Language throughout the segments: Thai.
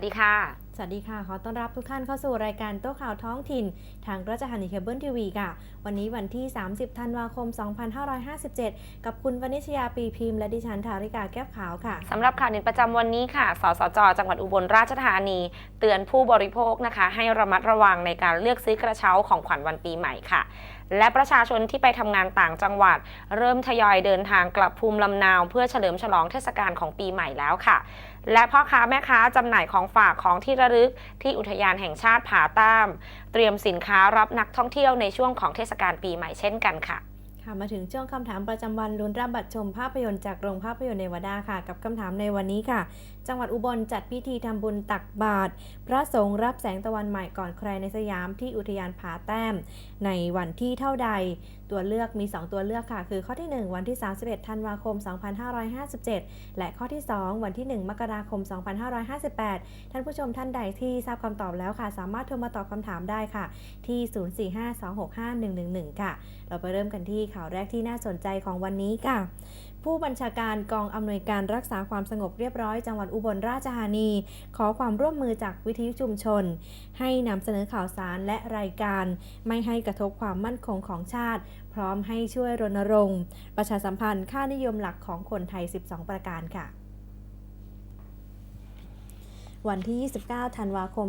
สวัสดีค่ะ สวัสดีค่ะ ขอต้อนรับทุกท่านเข้าสู่รายการโต๊ะข่าวท้องถิ่น ทางราชธานีเคเบิลทีวีค่ะ วันนี้วันที่ 30 ธันวาคม 2557 กับคุณวนิชยาปีพิมพ์และดิฉันธาริกาแก้วขาวค่ะ สำหรับข่าวเด่นประจำวันนี้ค่ะ สสจ จังหวัดอุบลราชธานี เตือนผู้บริโภคนะคะ ให้ระมัดระวังในการเลือกซื้อกระเช้าของขวัญวันปีใหม่ค่ะ และประชาชนที่ไปทำงานต่างจังหวัด เริ่มทยอยเดินทางกลับภูมิลำนาว เพื่อเฉลิมฉลองเทศกาลของปีใหม่แล้วค่ะ และพ่อค้าแม่ค้าจำหน่ายของฝากของที่ระลึก ที่อุทยานแห่งชาติผาตาม เตรียมสินค้ารับนักท่องเที่ยวในช่วงของเทศกาลปีใหม่เช่นกันค่ะค่ะมาถึงช่วงคำถามประจำวันลุ้นรับบัตรชมภาพยนตร์จากโรงภาพยนตร์เนวาดาค่ะ กับคำถามในวันนี้ค่ะ จังหวัดอุบลจัดพิธีทำบุญตักบาตรพระสงฆ์รับแสงตะวันใหม่ก่อนใครในสยามที่อุทยานผาแต้ม ในวันที่เท่าใด ตัวเลือกมี 2 ตัวเลือกค่ะ คือข้อที่ 1 วันที่ 31 ธันวาคม 2557 และข้อที่ 2 วันที่ 1 มกราคม 2558 ท่านผู้ชมท่านใดที่ทราบคำตอบแล้วค่ะ สามารถโทรมาตอบคำถามได้ค่ะ ที่ 0452651111ค่ะ เราไปเริ่มกันที่ข่าวแรกที่น่าสนใจของวันนี้ค่ะ ผู้บัญชาการกองอำนวยการรักษาความสงบเรียบร้อยจังหวัดอุบลราชธานี ขอความร่วมมือจากวิทยุชุมชน ให้นำเสนอข่าวสารและรายการ ไม่ให้กระทบความมั่นคงของชาติ พร้อมให้ช่วยรณรงค์ ประชาสัมพันธ์ค่านิยมหลักของคนไทย 12 ประการค่ะ วันที่ 29 ธันวาคม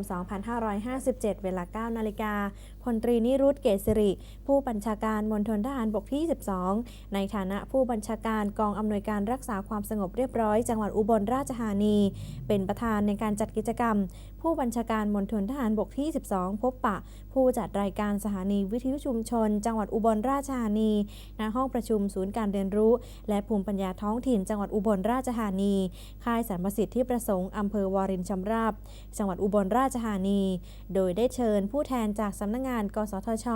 2557 เวลา 9 นาฬิกาพลตรีนิรุตเกษริ ผู้บัญชาการมณฑลทหารบกที่ 12 ในฐานะผู้บัญชาการกองอำนวยการรักษาความสงบเรียบร้อย จังหวัดอุบลราชธานี เป็นประธานในการจัดกิจกรรม ผู้บัญชาการมณฑลทหารบกที่ 12 พบปะ ผู้จัดรายการสถานีวิทยุชุมชน จังหวัดอุบลราชธานี ณ ห้องประชุมศูนย์การเรียนรู้ และภูมิปัญญาท้องถิ่น จังหวัดอุบลราชธานี ค่ายสรรพสิทธิประสงค์อำเภอวารินชำราบ จังหวัดอุบลราชธานี โดยได้เชิญผู้แทนจากสำนักงาน กสทช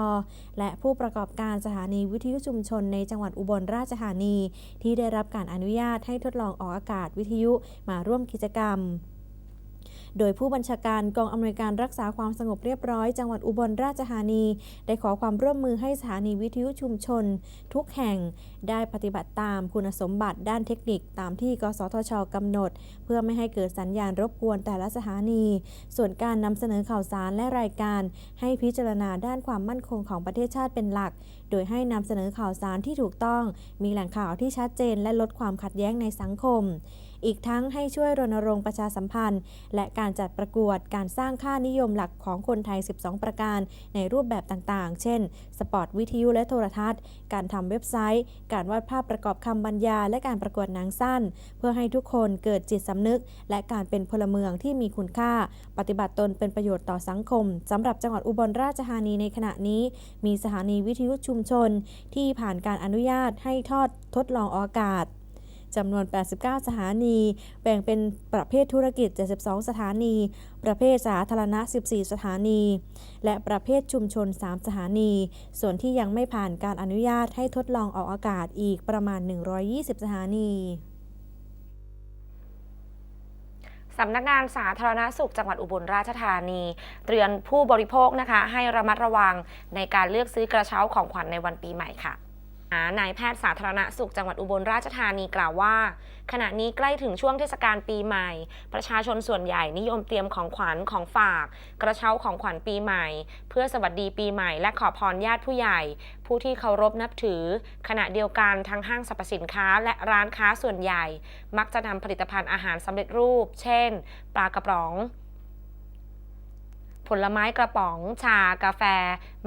และผู้ประกอบการสถานีวิทยุชุมชนในจังหวัดอุบลราชธานี ที่ได้รับการอนุญาตให้ทดลองออกอากาศวิทยุมาร่วมกิจกรรม โดยผู้บัญชาการกองอำนวยการรักษาความสงบเรียบร้อย จังหวัดอุบลราชธานี ได้ขอความร่วมมือให้สถานีวิทยุชุมชน ทุกแห่งได้ปฏิบัติตามคุณสมบัติด้านเทคนิคตามที่กสทชกำหนด เพื่อไม่ให้เกิดสัญญาณรบกวนแต่ละสถานี ส่วนการนำเสนอข่าวสารและรายการ ให้พิจารณาด้านความมั่นคงของประเทศชาติเป็นหลัก โดยให้นำเสนอข่าวสารที่ถูกต้อง มีแหล่งข่าวที่ชัดเจนและลดความขัดแย้งในสังคม อีกทั้งให้ช่วยรณรงค์ประชาสัมพันธ์ และการจัดประกวดการสร้างค่านิยมหลักของคนไทย 12 ประการ ในรูปแบบต่างๆ เช่น สปอร์ตวิทยุและโทรทัศน์ การทำเว็บไซต์ การวาดภาพประกอบคำบรรยายและการประกวดหนังสั้น เพื่อให้ทุกคนเกิดจิตสำนึก และการเป็นพลเมืองที่มีคุณค่า ปฏิบัติตนเป็นประโยชน์ต่อสังคมสำหรับจังหวัดอุบลราชธานีในขณะนี้ มีสถานีวิทยุชุมชน ที่ผ่านการอนุญาตให้ทอดทดลองออกอากาศ จำนวน 89 สถานี แบ่งเป็นประเภทธุรกิจ 72 สถานี ประเภทสาธารณะ 14 สถานี และประเภทชุมชน 3 สถานี ส่วนที่ยังไม่ผ่านการอนุญาตให้ทดลองออกอากาศอีกประมาณ 120 สถานีสำนักงานสาธารณสุขจังหวัดอุบลราชธานี เตือนผู้บริโภคนะคะ ให้ระมัดระวังในการเลือกซื้อกระเช้าของขวัญในวันปีใหม่ค่ะ นายแพทย์สาธารณสุขจังหวัดอุบลราชธานีกล่าวว่า ขณะนี้ใกล้ถึงช่วงเทศกาลปีใหม่ ประชาชนส่วนใหญ่นิยมเตรียมของขวัญของฝาก กระเช้าของขวัญปีใหม่ เพื่อสวัสดีปีใหม่และขอพรญาติผู้ใหญ่ ผู้ที่เคารพนับถือ ขณะเดียวกันทั้งห้างสรรพสินค้าและร้านค้าส่วนใหญ่ มักจะนำผลิตภัณฑ์อาหารสำเร็จรูป เช่น ปลากระป๋องผลไม้กระป๋อง ชา กาแฟ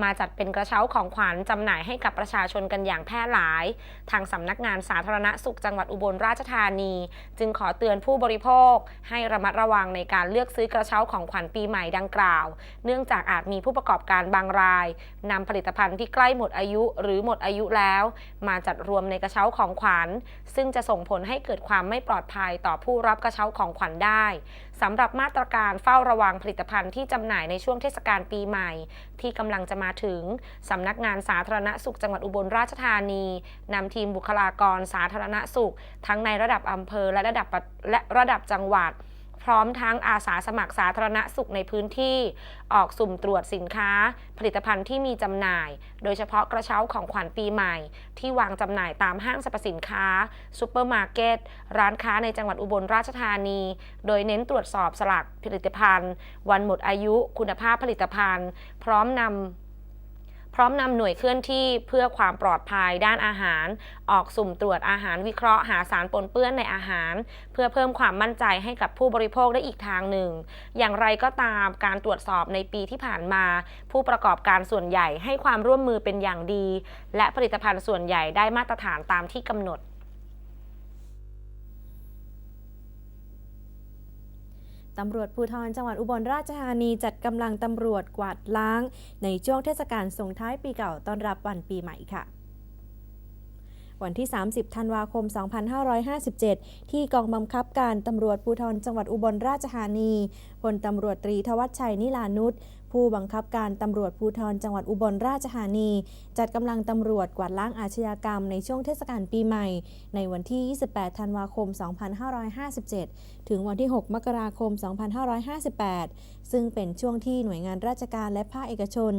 มาจัดเป็นกระเช้าของขวัญจำหน่ายให้กับประชาชนกันอย่างแพร่หลาย ทางสำนักงานสาธารณสุขจังหวัดอุบลราชธานี จึงขอเตือนผู้บริโภค ให้ระมัดระวังในการเลือกซื้อกระเช้าของขวัญปีใหม่ดังกล่าว เนื่องจากอาจมีผู้ประกอบการบางรายนำผลิตภัณฑ์ที่ใกล้หมดอายุหรือหมดอายุแล้ว มาจัดรวมในกระเช้าของขวัญ ซึ่งจะส่งผลให้เกิดความไม่ปลอดภัยต่อผู้รับกระเช้าของขวัญได้สำหรับมาตรการเฝ้าระวังผลิตภัณฑ์ที่จำหน่ายในช่วงเทศกาลปีใหม่ ที่กำลังจะมาถึงสำนักงานสาธารณสุขจังหวัดอุบลราชธานีนำทีมบุคลากรสาธารณสุข ทั้งในระดับอำเภอและระดับและระดับจังหวัด พร้อมทั้งอาสาสมัครสาธารณสุขในพื้นที่ ออกสุ่มตรวจสินค้า ผลิตภัณฑ์ที่มีจำหน่าย โดยเฉพาะกระเช้าของขวัญปีใหม่ ที่วางจำหน่ายตามห้างสรรพสินค้าซูเปอร์มาร์เก็ตร้านค้าในจังหวัดอุบลราชธานี โดยเน้นตรวจสอบสลากผลิตภัณฑ์ วันหมดอายุ คุณภาพผลิตภัณฑ์ พร้อมนำ ร้อมนำหน่วยเคลื่อนที่เพื่อความปลอดภัยด้านอาหาร ออกสุ่มตรวจอาหารวิเคราะห์หาสารปนเปื้อนในอาหาร เพื่อเพิ่มความมั่นใจให้กับผู้บริโภคได้อีกทางหนึ่ง อย่างไรก็ตามการตรวจสอบในปีที่ผ่านมา ผู้ประกอบการส่วนใหญ่ให้ความร่วมมือเป็นอย่างดี และผลิตภัณฑ์ส่วนใหญ่ได้มาตรฐานตามที่กำหนด ตำรวจภูธรจังหวัดอุบลราชธานีจัดกำลังตำรวจกวาดล้าง ในช่วงเทศกาลส่งท้ายปีเก่าต้อนรับวันปีใหม่ค่ะวันที่ 30 ธันวาคม 2557 ที่กองบังคับการตำรวจภูธรจังหวัดอุบลราชธานี พลตำรวจตรีทวัชชัยนิลานุช ผู้บังคับการตำรวจภูธรจังหวัดอุบลราชธานี จัดกำลังตำรวจกวาดล้างอาชญากรรมในช่วงเทศกาลปีใหม่ ในวันที่ 28 ธันวาคม 2557 ถึงวันที่ 6 มกราคม 2558 ซึ่งเป็นช่วงที่หน่วยงานราชการและภาคเอกชน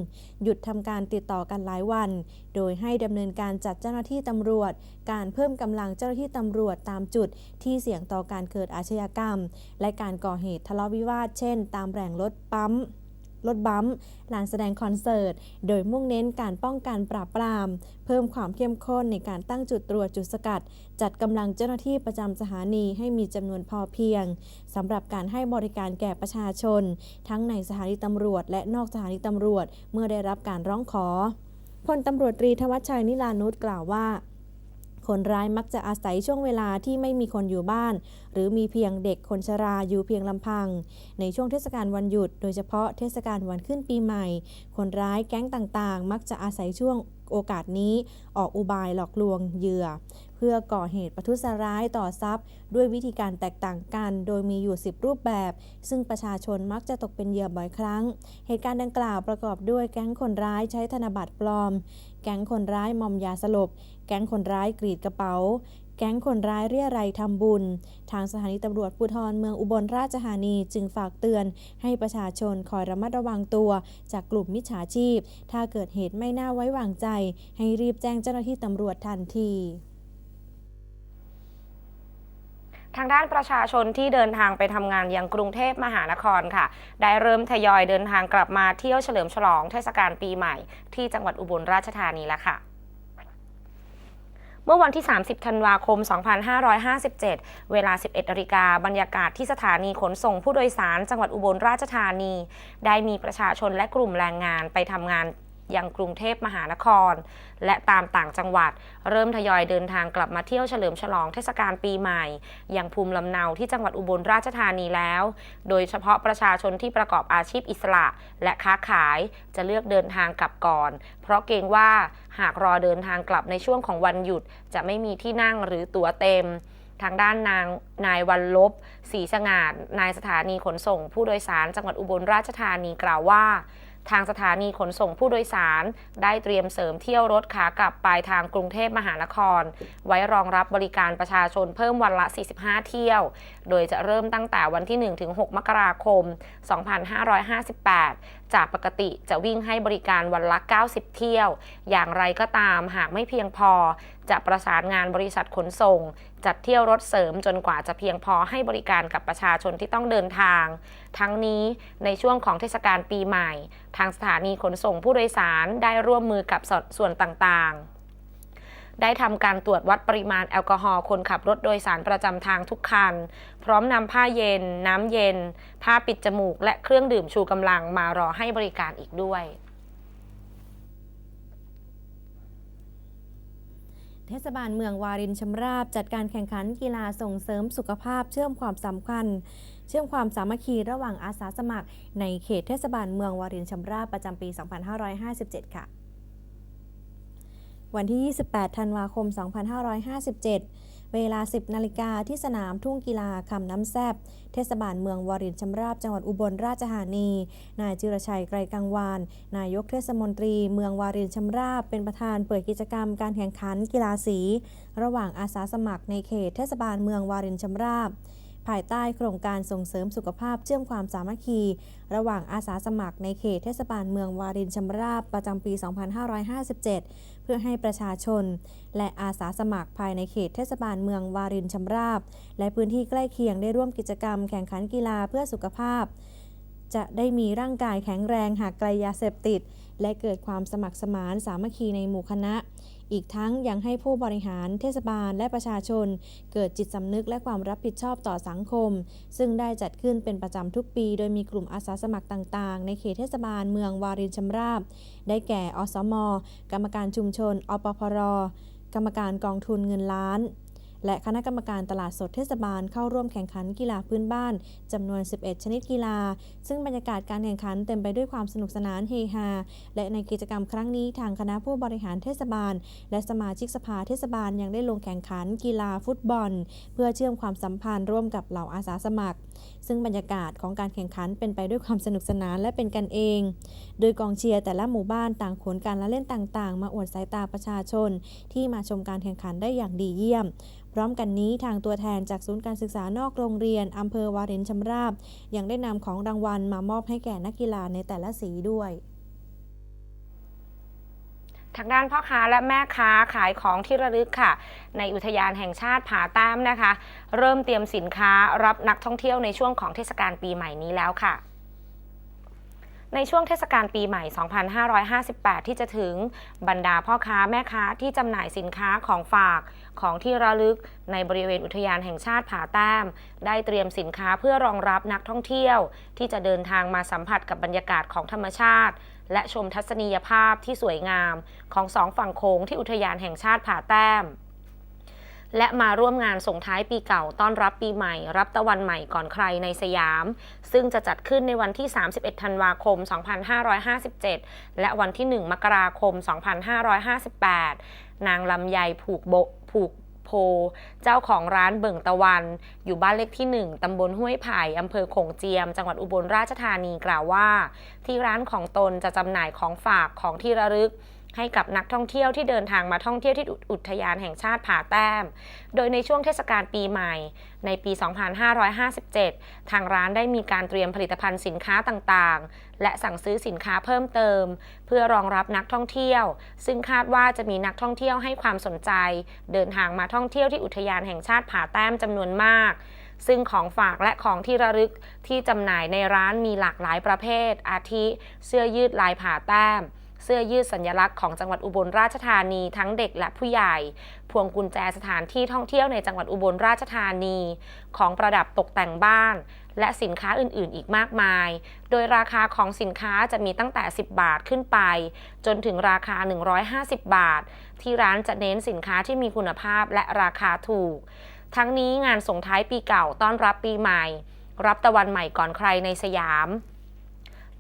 หยุดทำการติดต่อกันหลายวัน โดยให้ดำเนินการจัดเจ้าหน้าที่ตำรวจ การเพิ่มกำลังเจ้าหน้าที่ตำรวจตามจุด ที่เสี่ยงต่อการเกิดอาชญากรรม และการก่อเหตุทะเลาะวิวาท เช่น ตามแหล่งรถปั๊ม รถบัมป์ลานแสดงคอนเสิร์ต โดยมุ่งเน้นการป้องกันปราบปราม เพิ่มความเข้มข้นในการตั้งจุดตรวจจุดสกัด จัดกำลังเจ้าหน้าที่ประจำสถานีให้มีจำนวนพอเพียงสำหรับการให้บริการแก่ประชาชน ทั้งในสถานีตำรวจ และนอกสถานีตำรวจ เมื่อได้รับการร้องขอพลตำรวจตรีทวัชชัยนิลานุชกล่าวว่า คนร้ายมักจะอาศัยช่วงเวลาที่ไม่มีคนอยู่บ้าน หรือมีเพียงเด็กคนชราอยู่เพียงลำพัง ในช่วงเทศกาลวันหยุด โดยเฉพาะเทศกาลวันขึ้นปีใหม่ คนร้ายแก๊งต่างๆ มักจะอาศัยช่วงโอกาสนี้ออกอุบายหลอกลวงเหยื่อเพื่อก่อเหตุประทุษร้ายต่อทรัพย์ ด้วยวิธีการแตกต่างกัน โดยมีอยู่ 10 รูปแบบ ซึ่งประชาชนมักจะตกเป็นเหยื่อบ่อยครั้ง เหตุการณ์ดังกล่าวประกอบด้วยแก๊งคนร้ายใช้ธนบัตรปลอม แก๊งคนร้ายมอมยาสลบ แก๊งคนร้ายกรีดกระเป๋าแก๊งคนร้ายเรียรัยทำบุญ ทางสถานีตำรวจภูธรเมืองอุบลราชธานีจึงฝากเตือน ให้ประชาชนคอยระมัดระวังตัว จากกลุ่มมิจฉาชีพ ถ้าเกิดเหตุไม่น่าไว้วางใจ ให้รีบแจ้งเจ้าหน้าที่ตำรวจทันที ทางด้านประชาชนที่เดินทางไปทำงานยังกรุงเทพมหานครค่ะ ได้เริ่มทยอยเดินทางกลับมาเที่ยวเฉลิมฉลองเทศกาลปีใหม่ ที่จังหวัดอุบลราชธานีแล้วค่ะเมื่อวันที่ 30 ธันวาคม 2557 เวลา 11นาฬิกาบรรยากาศที่สถานีขนส่งผู้โดยสารจังหวัดอุบลราชธานี ได้มีประชาชนและกลุ่มแรงงานไปทำงาน ยังกรุงเทพมหานคร และตามต่างจังหวัด เริ่มทยอยเดินทางกลับมาเที่ยวเฉลิมฉลองเทศกาลปีใหม่อย่างภูมิลำเนาที่จังหวัดอุบลราชธานีแล้ว โดยเฉพาะประชาชนที่ประกอบอาชีพอิสระ และค้าขายจะเลือกเดินทางกลับก่อน เพราะเกรงว่าหากรอเดินทางกลับในช่วงของวันหยุด จะไม่มีที่นั่งหรือตั๋วเต็มทางด้านนางนายวันลบศรีสง่านายสถานีขนส่ง ผู้โดยสารจังหวัดอุบลราชธานีกล่าวว่า ทางสถานีขนส่งผู้โดยสาร ได้เตรียมเสริมเที่ยวรถขากลับปลายทางกรุงเทพมหานคร ไว้รองรับบริการประชาชนเพิ่มวันละ 45 เที่ยว โดยจะเริ่มตั้งแต่วันที่ 1 ถึง 6 มกราคม 2558 จากปกติจะวิ่งให้บริการวันละ 90 เที่ยว อย่างไรก็ตามหากไม่เพียงพอ จะประสานงานบริษัทขนส่ง จัดเที่ยวรถเสริมจนกว่าจะเพียงพอให้บริการกับประชาชนที่ต้องเดินทาง ทั้งนี้ในช่วงของเทศกาลปีใหม่ ทางสถานีขนส่งผู้โดยสารได้ร่วมมือกับส่วนต่างๆ ได้ทำการตรวจวัดปริมาณแอลกอฮอล์คนขับรถโดยสารประจำทางทุกคัน พร้อมนำผ้าเย็น น้ำเย็น ผ้าปิดจมูก และเครื่องดื่มชูกำลังมารอให้บริการอีกด้วยเทศบาลเมืองวารินชำราบ จัดการแข่งขันกีฬาส่งเสริมสุขภาพเชื่อมความสำคัญ เชื่อมความสามัคคีระหว่างอาสาสมัคร ในเขตเทศบาลเมืองวารินชำราบประจำปี 2557 ค่ะ วันที่ 28 ธันวาคม 2557 เวลา 10 นาฬิกาที่สนามทุ่งกีฬาคำน้ำแซบ เทศบาลเมืองวารินชำราบจังหวัดอุบลราชธานี นายจิรชัยไกรกังวาน นายกเทศมนตรี เมืองวารินชำราบ เป็นประธานเปิดกิจกรรมการแข่งขันกีฬาสี ระหว่างอาสาสมัครในเขตเทศบาลเมืองวารินชำราบ ภายใต้โครงการส่งเสริมสุขภาพเชื่อมความสามัคคี ระหว่างอาสาสมัครในเขตเทศบาลเมืองวารินชำราบประจำปี 2557 เพื่อให้ประชาชน และอาสาสมัครภายในเขตเทศบาลเมืองวารินชำราบ และพื้นที่ใกล้เคียงได้ร่วมกิจกรรมแข่งขันกีฬาเพื่อสุขภาพ จะได้มีร่างกายแข็งแรงหากไกลยาเสพติด และเกิดความสมัครสมานสามัคคีในหมู่คณะ อีกทั้งยังให้ผู้บริหารเทศบาลและประชาชน เกิดจิตสำนึกและความรับผิดชอบต่อสังคม ซึ่งได้จัดขึ้นเป็นประจำทุกปี โดยมีกลุ่มอาสาสมัครต่างๆ ในเขตเทศบาลเมืองวารินชำราบ ได้แก่อสม กรรมการชุมชน อปพร กรรมการกองทุนเงินล้าน และคณะกรรมการตลาดสดเทศบาลเข้าร่วมแข่งขันกีฬาพื้นบ้านจำนวน 11 ชนิดกีฬา ซึ่งบรรยากาศการแข่งขันเต็มไปด้วยความสนุกสนานเฮฮา และในกิจกรรมครั้งนี้ทางคณะผู้บริหารเทศบาล และสมาชิกสภาเทศบาลยังได้ลงแข่งขันกีฬาฟุตบอล เพื่อเชื่อมความสัมพันธ์ร่วมกับเหล่าอาสาสมัคร ซึ่งบรรยากาศของการแข่งขันเป็นไปด้วยความสนุกสนานและเป็นกันเอง โดยกองเชียร์แต่ละหมู่บ้านต่างขนการละเล่นต่าง ๆ มาอวดสายตาประชาชน ที่มาชมการแข่งขันได้อย่างดีเยี่ยมพร้อมกันนี้ทางตัวแทนจากศูนย์การศึกษานอกโรงเรียนอำเภอวารินชำราบ ยังได้นำของรางวัลมามอบให้แก่นักกีฬาในแต่ละสีด้วยทางด้านพ่อค้าและแม่ค้าขายของที่ระลึกค่ะ ในอุทยานแห่งชาติผาแต้มนะคะ เริ่มเตรียมสินค้ารับนักท่องเที่ยวในช่วงของเทศกาลปีใหม่นี้แล้วค่ะ ในช่วงเทศกาลปีใหม่ 2558 ที่จะถึงบรรดาพ่อค้าแม่ค้าที่จำหน่ายสินค้าของฝากของที่ระลึกในบริเวณอุทยานแห่งชาติผาแต้ม ได้เตรียมสินค้าเพื่อรองรับนักท่องเที่ยว ที่จะเดินทางมาสัมผัสกับบรรยากาศของธรรมชาติ และชมทัศนียภาพที่สวยงาม ของสองฝั่งโค้งที่อุทยานแห่งชาติผาแต้ม และมาร่วมงานส่งท้ายปีเก่าต้อนรับปีใหม่ รับตะวันใหม่ก่อนใครในสยาม ซึ่งจะจัดขึ้นในวันที่ 31 ธันวาคม 2557 และวันที่ 1 มกราคม 2558 นางลำไยผูกโบผูกโพเจ้าของร้านเบิ่งตะวัน อยู่บ้านเลขที่ 1 ตำบลห้วยไผ่อำเภอโขงเจียม จังหวัดอุบลราชธานีกล่าวว่า ที่ร้านของตนจะจำหน่ายของฝากของที่ระลึก ให้กับนักท่องเที่ยวที่เดินทางมาท่องเที่ยวที่อุทยานแห่งชาติผาแต้ม โดยในช่วงเทศกาลปีใหม่ ในปี 2557 ทางร้านได้มีการเตรียมผลิตภัณฑ์สินค้าต่างๆ และสั่งซื้อสินค้าเพิ่มเติม เพื่อรองรับนักท่องเที่ยว ซึ่งคาดว่าจะมีนักท่องเที่ยวให้ความสนใจ เดินทางมาท่องเที่ยวที่อุทยานแห่งชาติผาแต้มจำนวนมากซึ่งของฝากและของที่ระลึกที่จำหน่ายในร้านมีหลากหลายประเภท อาทิ เสื้อยืดลายผาแต้ม เสื้อยืดสัญลักษณ์ของจังหวัดอุบลราชธานีทั้งเด็กและผู้ใหญ่ พวงกุญแจสถานที่ท่องเที่ยวในจังหวัดอุบลราชธานี ของประดับตกแต่งบ้าน และสินค้าอื่น ๆ อีกมากมาย โดยราคาของสินค้าจะมีตั้งแต่ 10 บาทขึ้นไป จนถึงราคา 150 บาท ที่ร้านจะเน้นสินค้าที่มีคุณภาพและราคาถูก ทั้งนี้งานส่งท้ายปีเก่าต้อนรับปีใหม่ รับตะวันใหม่ก่อนใครในสยาม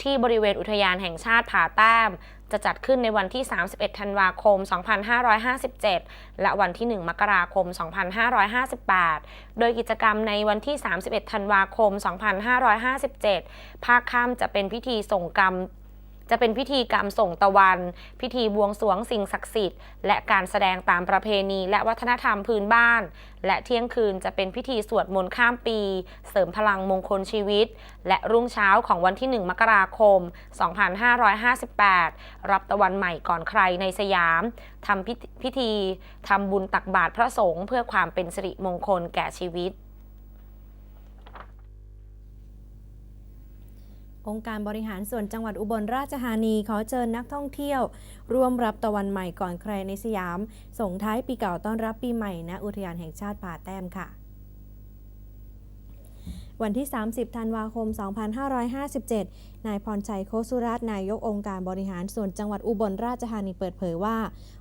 ที่บริเวณอุทยานแห่งชาติผาแต้ม จะจัดขึ้นในวันที่ 31 ธันวาคม 2557 และวันที่ 1 มกราคม 2558 โดยกิจกรรมในวันที่ 31 ธันวาคม 2557 ภาคค่ำจะเป็นพิธีส่งกรรม จะเป็นพิธีกรรมส่งตะวัน พิธีบวงสรวงสิ่งศักดิ์สิทธิ์ และการแสดงตามประเพณี และวัฒนธรรมพื้นบ้าน และเที่ยงคืนจะเป็นพิธีสวดมนต์ข้ามปี เสริมพลังมงคลชีวิต และรุ่งเช้าของวันที่ 1 มกราคม 2558 รับตะวันใหม่ก่อนใครในสยามทำพิธีพิธีทำบุญตักบาตรพระสงฆ์เพื่อความเป็นสิริมงคลแก่ชีวิต องค์การบริหารส่วนจังหวัดอุบลราชธานีขอเชิญนักท่องเที่ยว ร่วมรับตะวันใหม่ก่อนใครในสยาม ส่งท้ายปีเก่าต้อนรับปีใหม่ณอุทยานแห่งชาติป่าแต้มค่ะวันที่ 30 ธันวาคม 2557 นายพรชัยโคสุรัตนนายกองค์การบริหารส่วนจังหวัดอุบลราชธานีเปิดเผยว่า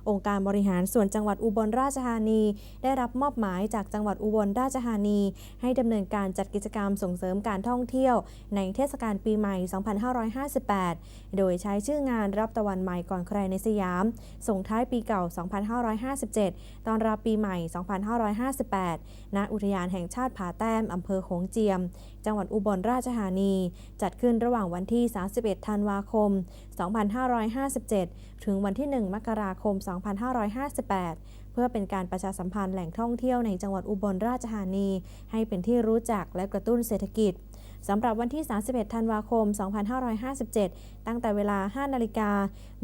องค์การบริหารส่วนจังหวัดอุบลราชธานี ได้รับมอบหมายจากจังหวัดอุบลราชธานี ให้ดำเนินการจัดกิจกรรมส่งเสริมการท่องเที่ยว ในเทศกาลปีใหม่ 2558 โดยใช้ชื่องานรับตะวันใหม่ก่อนใครในสยาม ส่งท้ายปีเก่า 2557 ตอนรับปีใหม่ 2558 ณ อุทยานแห่งชาติผาแต้มอำเภอโขงเจียม จังหวัดอุบลราชธานี จัดขึ้นระหว่างวันที่ 31 ธันวาคม 2557 ถึงวันที่ 1 มกราคม 2558 เพื่อเป็นการประชาสัมพันธ์แหล่งท่องเที่ยวในจังหวัดอุบลราชธานี ให้เป็นที่รู้จักและกระตุ้นเศรษฐกิจสำหรับวันที่ 31 ธันวาคม 2557 ตั้งแต่เวลา 5 นาฬิกา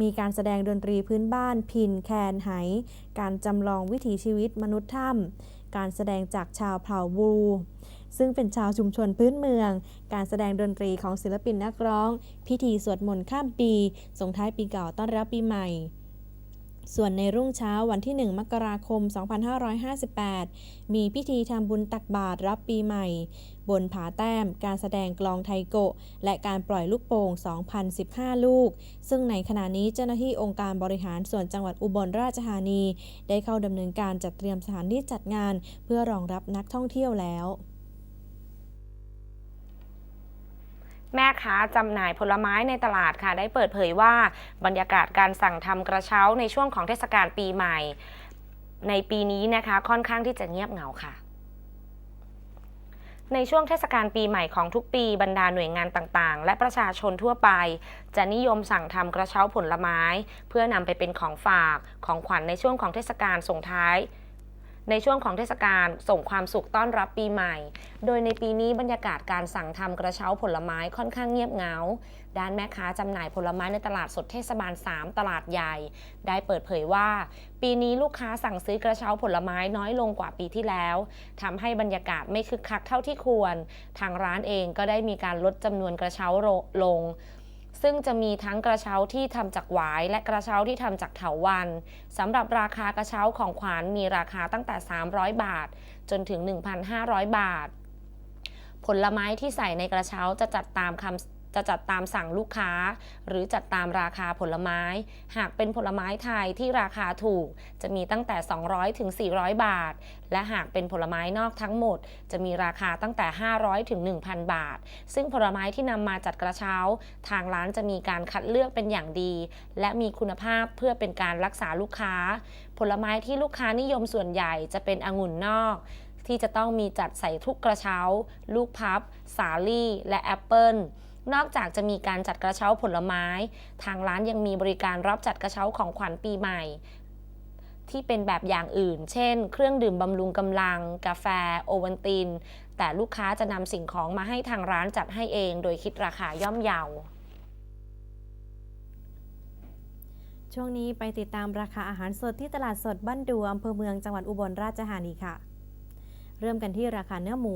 มีการแสดงดนตรีพื้นบ้าน พิน แคน ไห การจำลองวิถีชีวิตมนุษย์ถ้ำ การแสดงจากชาวเผ่าบู ซึ่งเป็นชาวชุมชนพื้นเมือง การแสดงดนตรีของศิลปินนักร้อง พิธีสวดมนต์ข้ามปี ส่งท้ายปีเก่าต้อนรับปีใหม่ส่วนในรุ่งเช้าวันที่ 1 มกราคม 2558 มีพิธีทำบุญตักบาตรรับปีใหม่ บนผาแต้ม การแสดงกลองไทโกะ และการปล่อยลูกโป่ง 2,015 ลูก ซึ่งในขณะนี้เจ้าหน้าที่องค์การบริหารส่วนจังหวัดอุบลราชธานี ได้เข้าดำเนินการจัดเตรียมสถานที่จัดงาน เพื่อรองรับนักท่องเที่ยวแล้ว แม่ค้าจำหน่ายผลไม้ในตลาดค่ะ ได้เปิดเผยว่าบรรยากาศการสั่งทำกระเช้าในช่วงของเทศกาลปีใหม่ ในปีนี้นะคะค่อนข้างที่จะเงียบเหงาค่ะในช่วงเทศกาลปีใหม่ของทุกปีบรรดาหน่วยงานต่างๆ และประชาชนทั่วไป จะนิยมสั่งทำกระเช้าผลไม้ เพื่อนำไปเป็นของฝากของขวัญในช่วงของเทศกาลส่งท้าย ในช่วงของเทศกาลส่งความสุขต้อนรับปีใหม่ โดยในปีนี้บรรยากาศการสั่งทำกระเช้าผลไม้ค่อนข้างเงียบเหงา ด้านแม่ค้าจำหน่ายผลไม้ในตลาดสดเทศบาล 3 ตลาดใหญ่ ได้เปิดเผยว่า ปีนี้ลูกค้าสั่งซื้อกระเช้าผลไม้น้อยลงกว่าปีที่แล้วทำให้บรรยากาศไม่คึกคักเท่าที่ควร ทางร้านเองก็ได้มีการลดจำนวนกระเช้าลง ซึ่งจะมีทั้งกระเช้าที่ทำจากหวายและกระเช้าที่ทำจากเถาวันสำหรับราคากระเช้าของขวานมีราคาตั้งแต่ 300 บาท จนถึง 1,500 บาท ผลไม้ที่ใส่ในกระเช้าจะจัดตามคำ จะจัดตามสั่งลูกค้า หรือจัดตามราคาผลไม้ หากเป็นผลไม้ไทยที่ราคาถูก จะมีตั้งแต่ 200ถึง400 บาท และหากเป็นผลไม้นอกทั้งหมด จะมีราคาตั้งแต่ 500ถึง1,000 บาท ซึ่งผลไม้ที่นำมาจัดกระเช้า ทางร้านจะมีการคัดเลือกเป็นอย่างดี และมีคุณภาพเพื่อเป็นการรักษาลูกค้า ผลไม้ที่ลูกค้านิยมส่วนใหญ่จะเป็นองุ่นนอกที่จะต้องมีจัดใส่ทุกกระเช้า ลูกพับ สาลี่ และแอปเปิล นอกจากจะมีการจัดกระเช้าผลไม้ ทางร้านยังมีบริการรับจัดกระเช้าของขวัญปีใหม่ ที่เป็นแบบอย่างอื่น เช่น เครื่องดื่มบำรุงกำลัง กาแฟ โอวัลติน แต่ลูกค้าจะนำสิ่งของมาให้ทางร้านจัดให้เอง โดยคิดราคาย่อมเยาช่วงนี้ไปติดตามราคาอาหารสดที่ตลาดสดบ้านดูอำเภอเมืองจังหวัดอุบลราชธานีค่ะ เริ่มกันที่ราคาเนื้อหมู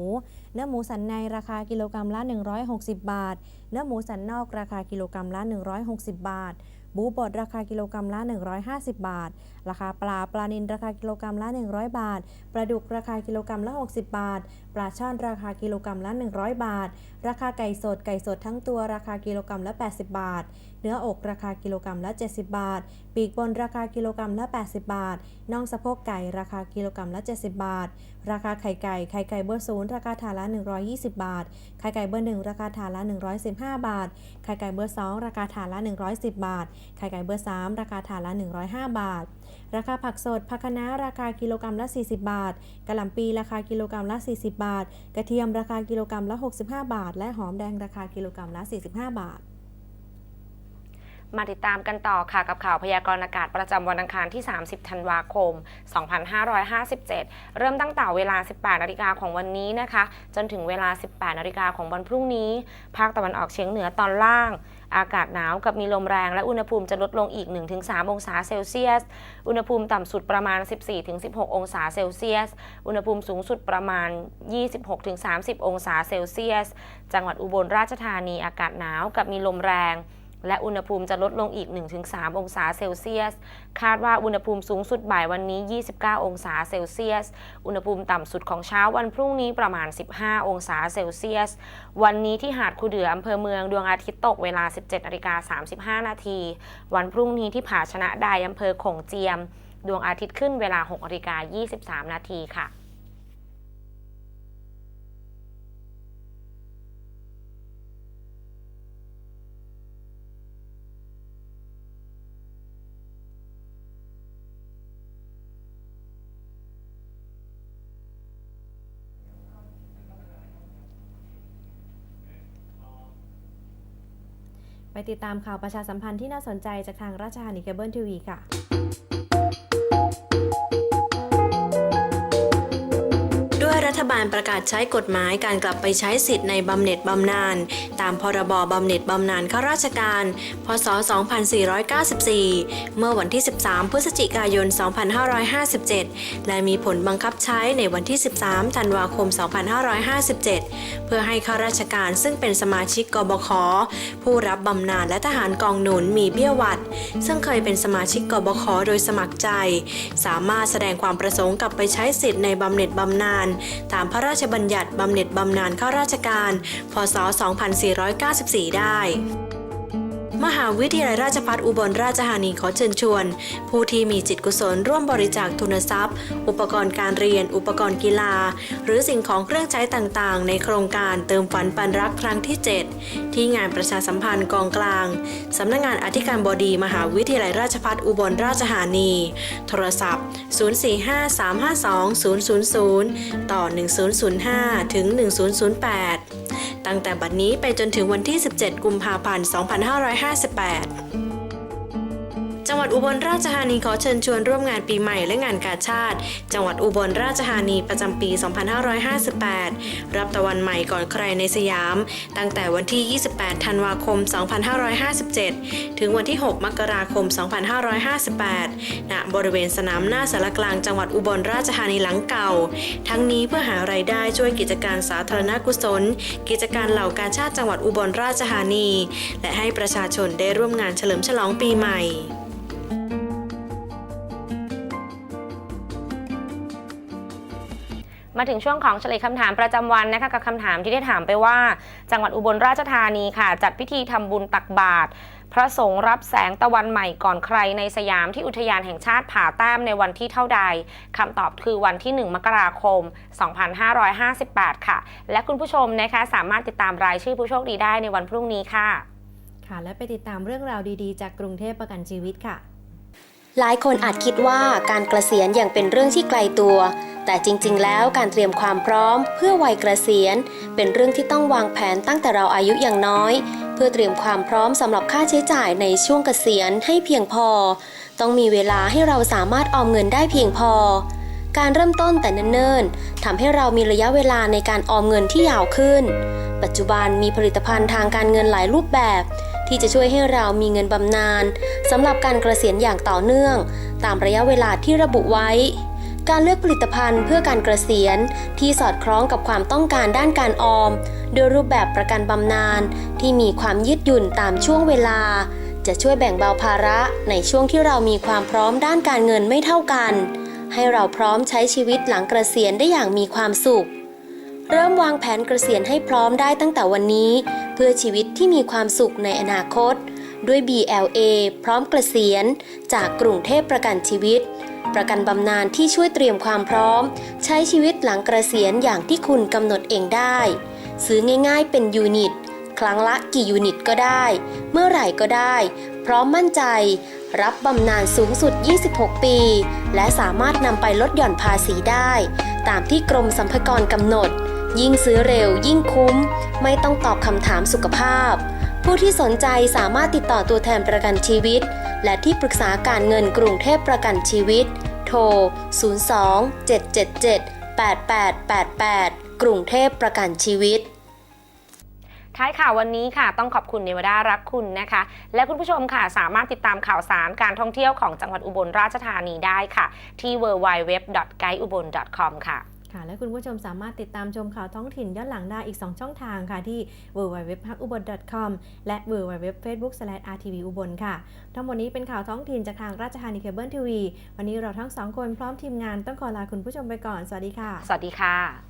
เนื้อหมูสันในราคากิโลกรัมละ 160 บาท เนื้อหมูสันนอกราคากิโลกรัมละ 160 บาทหมูบดราคากิโลกรัมละ 150 บาท ราคาปลาปลานิลราคากิโลกรัมละ 100 บาท ปลาดุกราคากิโลกรัมละ 60 บาท ปลาช่อนราคากิโลกรัมละ 100 บาท ราคาไก่สดไก่สดทั้งตัวราคากิโลกรัมละ 80 บาท เนื้ออกราคากิโลกรัมละ 70 บาท ปีกบนราคากิโลกรัมละ 80 บาท น่องสะโพกไก่ราคากิโลกรัมละ 70 บาท ราคาไข่ไก่ไข่ไก่เบอร์ศูนย์ราคาถาดละ 120 บาท ไข่ไก่เบอร์หนึ่งราคาถาดละ 115 บาท ไข่ไก่เบอร์สองราคาถาดละ 110 บาทไข่ไก่เบอร์สามราคาถาดละ 105 บาท ราคาผักสดผักคะน้าราคากิโลกรัมละ 40 บาทกะหล่ำปีราคากิโลกรัมละ 40 บาท กระเทียมราคากิโลกรัมละ 65 บาท และหอมแดงราคากิโลกรัมละ 45 บาท มาติดตามกันต่อค่ะกับข่าวพยากรณ์อากาศประจำวันอังคารที่ 30 ธันวาคม 2557 เริ่มตั้งแต่เวลา 18 นาฬิกาของวันนี้นะคะ จนถึงเวลา 18 นาฬิกาของวันพรุ่งนี้ ภาคตะวันออกเฉียงเหนือตอนล่าง อากาศหนาวกับมีลมแรงและอุณหภูมิจะลดลงอีก 1-3 องศาเซลเซียส อุณหภูมิต่ำสุดประมาณ 14-16 องศาเซลเซียส อุณหภูมิสูงสุดประมาณ 26-30 องศาเซลเซียส จังหวัดอุบลราชธานีอากาศหนาวกับมีลมแรง และอุณหภูมิจะลดลงอีก 1-3 องศาเซลเซียส คาดว่าอุณหภูมิสูงสุดบ่ายวันนี้ 29 องศาเซลเซียส อุณหภูมิต่ำสุดของเช้าวันพรุ่งนี้ประมาณ 15 องศาเซลเซียส วันนี้ที่หาดคูเดืออำเภอเมืองดวงอาทิตย์ตกเวลา 17นาฬิกา35 นาที วันพรุ่งนี้ที่ผาชนะไดอำเภอขงเจียม ดวงอาทิตย์ขึ้นเวลา6นาฬิกา23 นาทีค่ะ ติดตามข่าวประชาสัมพันธ์ที่น่าสนใจจากทางราชธานีเคเบิลทีวีค่ะ รัฐบาลประกาศใช้กฎหมายการกลับไปใช้สิทธิ์ในบำเหน็จบำนาญตามพรบบำเหน็จบำนาญข้าราชการ พศ 2494 เมื่อวันที่ 13 พฤศจิกายน 2557 และมีผลบังคับใช้ในวันที่ 13 ธันวาคม 2557 เพื่อให้ข้าราชการซึ่งเป็นสมาชิกกบขผู้รับบำนาญและทหารกองหนุนมีเบี้ยวัด ซึ่งเคยเป็นสมาชิกกบขโดยสมัครใจ สามารถแสดงความประสงค์กลับไปใช้สิทธิ์ในบำเหน็จบำนาญตามพระราชบัญญัติบำเหน็จบำนาญข้าราชการ พศ 2494 ได้ มหาวิทยาลัยราชภัฏอุบลราชธานีขอเชิญชวน ผู้ที่มีจิตกุศลร่วมบริจาคทุนทรัพย์ อุปกรณ์การเรียน อุปกรณ์กีฬา หรือสิ่งของเครื่องใช้ต่างๆ ในโครงการเติมฝันปันรักครั้งที่ 7 ที่งานประชาสัมพันธ์กองกลาง สำนักงานอธิการบดีมหาวิทยาลัยราชภัฏอุบลราชธานี โทรศัพท์ 045-352-000 ต่อ 1005 ถึง 1008 ตั้งแต่บัดนี้ไปจนถึงวันที่ 17 กุมภาพันธ์ 2558 จังหวัดอุบลราชธานีขอเชิญชวนร่วมงานปีใหม่และงานกาชาติ จังหวัดอุบลราชธานีประจำปี 2558 รับตะวันใหม่ก่อนใครในสยาม ตั้งแต่วันที่ 28 ธันวาคม 2557 ถึงวันที่ 6 มกราคม 2558 ณ บริเวณสนามหน้าสารกลางจังหวัดอุบลราชธานีหลังเก่า ทั้งนี้เพื่อหารายได้ช่วยกิจการสาธารณกุศล กิจการเหล่ากาชาติจังหวัดอุบลราชธานี และให้ประชาชนได้ร่วมงานเฉลิมฉลองปีใหม่ มาถึงช่วงของเฉลยคำถามประจำวันนะคะกับคำถามที่ได้ถามไปว่า จังหวัดอุบลราชธานีค่ะ จัดพิธีทำบุญตักบาตรพระสงฆ์รับแสงตะวันใหม่ก่อนใครในสยามที่อุทยานแห่งชาติผาแต้มในวันที่เท่าใดคำตอบคือวันที่ 1 มกราคม 2558 ค่ะ และคุณผู้ชมนะคะสามารถติดตามรายชื่อผู้โชคดีได้ในวันพรุ่งนี้ค่ะ ค่ะ และไปติดตามเรื่องราวดีๆ จากกรุงเทพประกันชีวิตค่ะ หลายคนอาจคิดว่าการเกษียณอย่างเป็นเรื่องที่ไกลตัว แต่จริงๆ แล้วการเตรียมความพร้อม เพื่อวัยเกษียณ เป็นเรื่องที่ต้องวางแผนตั้งแต่เราอายุอย่างน้อย เพื่อเตรียมความพร้อมสำหรับค่าใช้จ่ายในช่วงเกษียณให้เพียงพอ ต้องมีเวลาให้เราสามารถออมเงินได้เพียงพอ การเริ่มต้นแต่เนิ่นๆทำให้เรามีระยะเวลาในการออมเงินที่ยาวขึ้น ปัจจุบันมีผลิตภัณฑ์ทางการเงินหลายรูปแบบ ที่จะช่วยให้เรามีเงินบำนาญสำหรับการเกษียณอย่างต่อเนื่อง ตามระยะเวลาที่ระบุไว้ การเลือกผลิตภัณฑ์เพื่อการเกษียณที่สอดคล้องกับความต้องการด้านการออม โดยรูปแบบประกันบำนาญที่มีความยืดหยุ่นตามช่วงเวลา จะช่วยแบ่งเบาภาระในช่วงที่เรามีความพร้อมด้านการเงินไม่เท่ากัน ให้เราพร้อมใช้ชีวิตหลังเกษียณได้อย่างมีความสุข เริ่มวางแผนเกษียณให้พร้อมได้ตั้งแต่วันนี้ เพื่อชีวิตที่มีความสุขในอนาคต ด้วย BLA พร้อมเกษียณ จากกรุงเทพประกันชีวิต ประกันบำนาญที่ช่วยเตรียมความพร้อม ใช้ชีวิตหลังเกษียณอย่างที่คุณกำหนดเองได้ ซื้อง่ายๆเป็นยูนิต ครั้งละกี่ยูนิตก็ได้ เมื่อไหร่ก็ได้ พร้อมมั่นใจ รับบำนาญสูงสุด 26 ปี และสามารถนำไปลดหย่อนภาษีได้ ตามที่กรมสรรพากรกำหนด ยิ่งซื้อเร็วยิ่งคุ้ม ไม่ต้องตอบคำถามสุขภาพ ผู้ที่สนใจสามารถติดต่อตัวแทนประกันชีวิต และที่ปรึกษาการเงินกรุงเทพประกันชีวิต โทร 02 777 8888 กรุงเทพประกันชีวิตท้ายข่าววันนี้ค่ะ ต้องขอบคุณเนวดารักคุณนะคะ และคุณผู้ชมค่ะ สามารถติดตามข่าวสารการท่องเที่ยวของจังหวัดอุบลราชธานีได้ค่ะ ที่ www.guideubon.com ค่ะ ค่ะ และคุณผู้ชมสามารถติดตามชมข่าวท้องถิ่นย้อนหลังได้อีก 2 ช่องทางค่ะ ที่ www.pakubon.com และ www.facebook/rtv อุบลค่ะ ทั้งหมดนี้เป็นข่าวท้องถิ่นจากทางราชธานีเคเบิลทีวี วันนี้เราทั้งสองคนพร้อมทีมงานต้องขอลาคุณผู้ชมไปก่อน สวัสดีค่ะ สวัสดีค่ะ